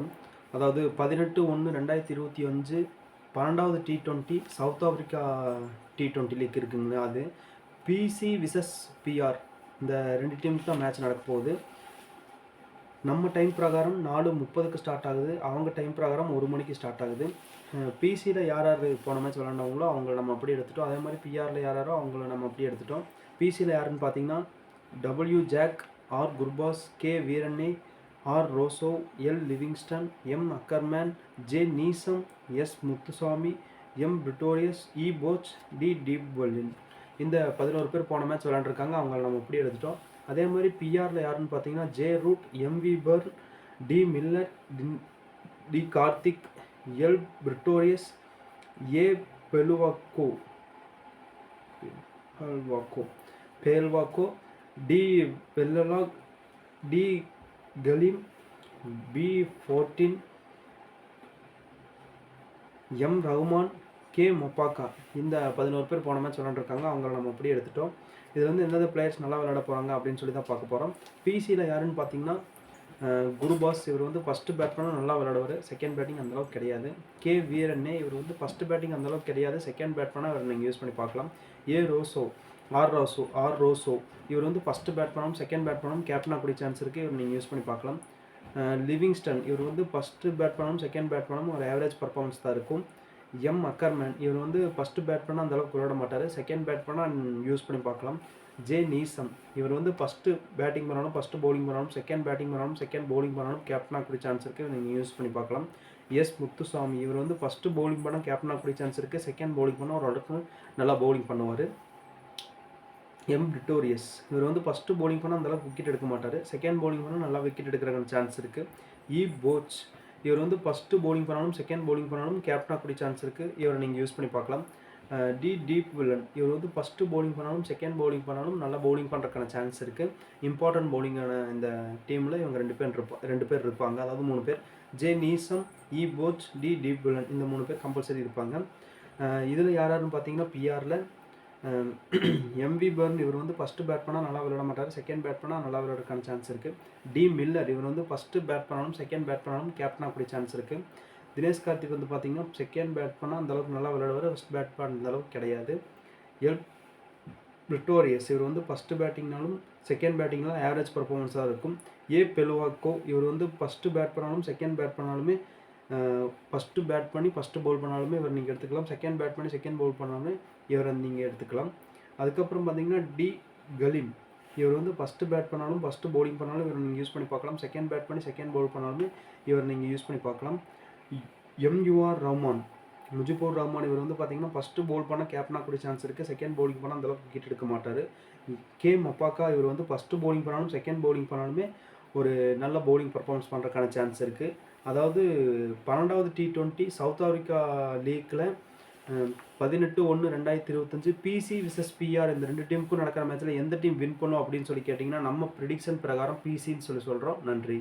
போகிறோம் அதாவது பதினெட்டு ஒன்று ரெண்டாயிரத்தி இருபத்தி அஞ்சு பன்னெண்டாவது T twenty South Africa T twenty league இருக்குங்க அது. பிசி விசஸ் பிஆர் இந்த ரெண்டு டீம்ஸ் தான் மேட்ச் நடக்க போகுது. நம்ம டைம் பிரகாரம் நாலு முப்பதுக்கு ஸ்டார்ட் ஆகுது. அவங்க டைம் பிரகாரம் ஒரு மணிக்கு ஸ்டார்ட் ஆகுது. பிசியில் யார் யார் போன மேட்ச் விளாண்டவங்களோ அவங்கள நம்ம அப்படியே எடுத்துட்டோம். அதே மாதிரி பிஆரில் யார் யாரோ அவங்கள நம்ம அப்படியே எடுத்துட்டோம். பிசியில் யாருன்னு பார்த்தீங்கன்னா W Jack R Gurbaz K Verreynne R. Rossouw L. Livingstone M. Ackermann J. Neesham S. Muthusamy M. Pretorius E. Bosch D. Deep இந்த பதினோரு பேர் போன மேட்ச் விளாண்டுருக்காங்க அவங்கள நம்ம இப்படி எடுத்துட்டோம். அதே மாதிரி பிஆரில் யாருன்னு பார்த்தீங்கன்னா J. Root M. Viper D. Miller D- D. Karthik L. Pretorius A. Phehlukwayo Phehlukwayo Phehlukwayo D. பெல்லலாக் D. Kaleem B fourteen M Rahman K Maphaka. இந்த பதினோரு பேர் போன மேட்ச் விளாண்டுருக்காங்க அவங்கள நம்ம அப்படியே எடுத்துட்டோம். இதில் வந்து எந்தெந்த பிளேயர்ஸ் நல்லா விளையாட போகிறாங்க அப்படின்னு சொல்லி தான் பார்க்க போகிறோம் பிசியில் யாருன்னு பார்த்தீங்கன்னா குருபாஸ் இவர் வந்து ஃபஸ்ட்டு பேட்மேனும் நல்லா விளையாடுவார். செகண்ட் பேட்டிங் அந்தளவுக்கு கிடையாது. கே வீரன்னே இவர் வந்து ஃபஸ்ட்டு பேட்டிங் அந்தளவுக்கு கிடையாது. செகண்ட் பேட் பண்ணால் அவர் நீங்கள் யூஸ் பண்ணி பார்க்கலாம். A Rossouw. R Rossouw R Rossouw. இவர் வந்து ஃபஸ்ட்டு பேட் பேட்மேனும் செகண்ட் பேட் பேட்மேனும் கேப்டனாக கூடிய சான்ஸ் இருக்குது இவர் நீங்கள் யூஸ் பண்ணி பார்க்கலாம். லிவிங்ஸ்டன் இவர் வந்து ஃபஸ்ட்டு பேட் பேட்மேனும் செகண்ட் பேட் பேட்மேனும் ஒரு ஆவரேஜ் பர்ஃபார்மன்ஸ் தான் இருக்கும். எம் அக்கர்மேன் இவர் வந்து ஃபஸ்ட்டு பேட் பண்ணால் அந்தளவுக்கு விளையாட மாட்டார். செகண்ட் பேட் பண்ணால் யூஸ் பண்ணி பார்க்கலாம். ஜே நீசம் இவர் வந்து ஃபஸ்ட்டு பேட்டிங் பண்ணாலும் ஃபஸ்ட்டு போலிங் பண்ணாலும் செகண்ட் பேட்டிங் பண்ணாலும் செகண்ட் போலிங் பண்ணாலும் கேப்டனாக கூடிய சான்ஸ் இருக்குது நீங்கள் யூஸ் பண்ணி பார்க்கலாம். எஸ் முத்துசாமி இவர் வந்து ஃபஸ்ட்டு பவுலிங் பண்ணால் கேப்டனாக கூடிய சான்ஸ் இருக்குது செகண்ட் போலிங் பண்ணால் ஒரு அளவுக்கு நல்லா bowling பண்ணுவார். எம் டிட்டோரியஸ் இவர் வந்து ஃபஸ்ட்டு போலிங் பண்ணால் அந்தளவுக்கு விக்கெட் எடுக்க மாட்டார். செகண்ட் போலிங் பண்ணால் நல்லா விக்கெட் எடுக்கிறக்கான சான்ஸ் இருக்குது இ e. போச் இவர் வந்து ஃபஸ்ட்டு போலிங் பண்ணாலும் செகண்ட் போலிங் பண்ணாலும் கேப்டன் கூடிய சான்ஸ் இருக்குது இவரை நீங்கள் யூஸ் பண்ணி பார்க்கலாம். டி டீப் வில்லன் இவர் வந்து ஃபஸ்ட்டு போலிங் பண்ணாலும் செகண்ட் பவுலிங் பண்ணாலும் நல்லா போலிங் பண்ணுறதுக்கான சான்ஸ் இருக்குது இம்பார்ட்டன்ட் பவுலிங்கான இந்த டீமில் இவங்க ரெண்டு பேர் இருப்பா ரெண்டு பேர் இருப்பாங்க. அதாவது மூணு பேர். ஜே நீசம் இ போச் டி டீப் வில்லன் இந்த மூணு பேர் கம்பல்சரி இருப்பாங்க. இதில் யார் யாருன்னு பார்த்தீங்கன்னா பிஆரில் Um, எம்வி பர்ன் இவர் வந்து ஃபஸ்ட்டு பேட் பண்ணால் நல்லா விளையாட மாட்டார். செகண்ட் பேட் பண்ணால் நல்லா விளையாடுறதுக்கான சான்ஸ் இருக்குது டி மில்லர் இவர் வந்து ஃபஸ்ட்டு பேட் பண்ணாலும் செகண்ட் பேட் பண்ணாலும் கேப்டனாக கூடிய சான்ஸ் இருக்குது தினேஷ் கார்த்திக் வந்து பார்த்தீங்கன்னா செகண்ட் பேட் பண்ணால் அந்த அளவுக்கு நல்லா விளையாடுவார். ஃபஸ்ட் பேட் பண்ண அளவுக்கு கிடையாது. எல் பிரிட்டோரியஸ் இவர் வந்து ஃபஸ்ட்டு பேட்டிங்னாலும் செகண்ட் பேட்டிங்னாலும் ஆவரேஜ் பர்ஃபார்மன்ஸாக இருக்கும். ஏ பெலுவாக்கோ இவர் வந்து ஃபஸ்ட்டு பேட் பண்ணாலும் செகண்ட் பேட் பண்ணாலுமே ஃபஸ்ட்டு பேட் பண்ணி ஃபஸ்ட்டு பவுல் பண்ணாலுமே இவர் நீங்கள் எடுத்துக்கலாம். செகண்ட் பேட் பண்ணி செகண்ட் பவுல் பண்ணாலுமே இவரை நீங்கள் எடுத்துக்கலாம். அதுக்கப்புறம் பார்த்தீங்கன்னா டி கலிம். இவர் வந்து ஃபஸ்ட்டு பேட் பண்ணாலும் ஃபஸ்ட்டு பவுலிங் பண்ணாலும் இவர் நீங்கள் யூஸ் பண்ணி பார்க்கலாம். செகண்ட் பேட் பண்ணி செகண்ட் பவுல் பண்ணாலுமே இவர் நீங்கள் யூஸ் பண்ணி பார்க்கலாம். எம்யூஆர் ரஹ்மான் முஜிபூர் ரஹ்மான் இவர் வந்து பார்த்தீங்கன்னா ஃபஸ்ட்டு பவுல் பண்ண கேப்டனாக கூடிய சான்ஸ் இருக்குது செகண்ட் பவுலிங் பண்ணால் அந்தளவுக்கு கிட்ட எடுக்க மாட்டார். கே மப்பாக்கா இவர் வந்து ஃபஸ்ட்டு பவுலிங் பண்ணாலும் செகண்ட் பவுலிங் பண்ணாலுமே ஒரு நல்ல பவுலிங் பர்ஃபார்மன்ஸ் பண்ணுறதுக்கான சான்ஸ் இருக்குது அதாவது பன்னெண்டாவது டி டுவெண்ட்டி சவுத் ஆஃப்ரிக்கா லீக்கில் பதினெட்டு ஒன்று ரெண்டாயிரத்தி இருபத்தஞ்சு பிசி விசஸ் பிஆர் இந்த ரெண்டு டீமுக்கும் நடக்கிற மேட்ச்சில் எந்த டீம் வின் பண்ணும் அப்படின்னு சொல்லி கேட்டிங்கன்னா நம்ம ப்ரிடிக்ஷன் பிரகாரம் பிசின்னு சொல்லி சொல்கிறோம் நன்றி.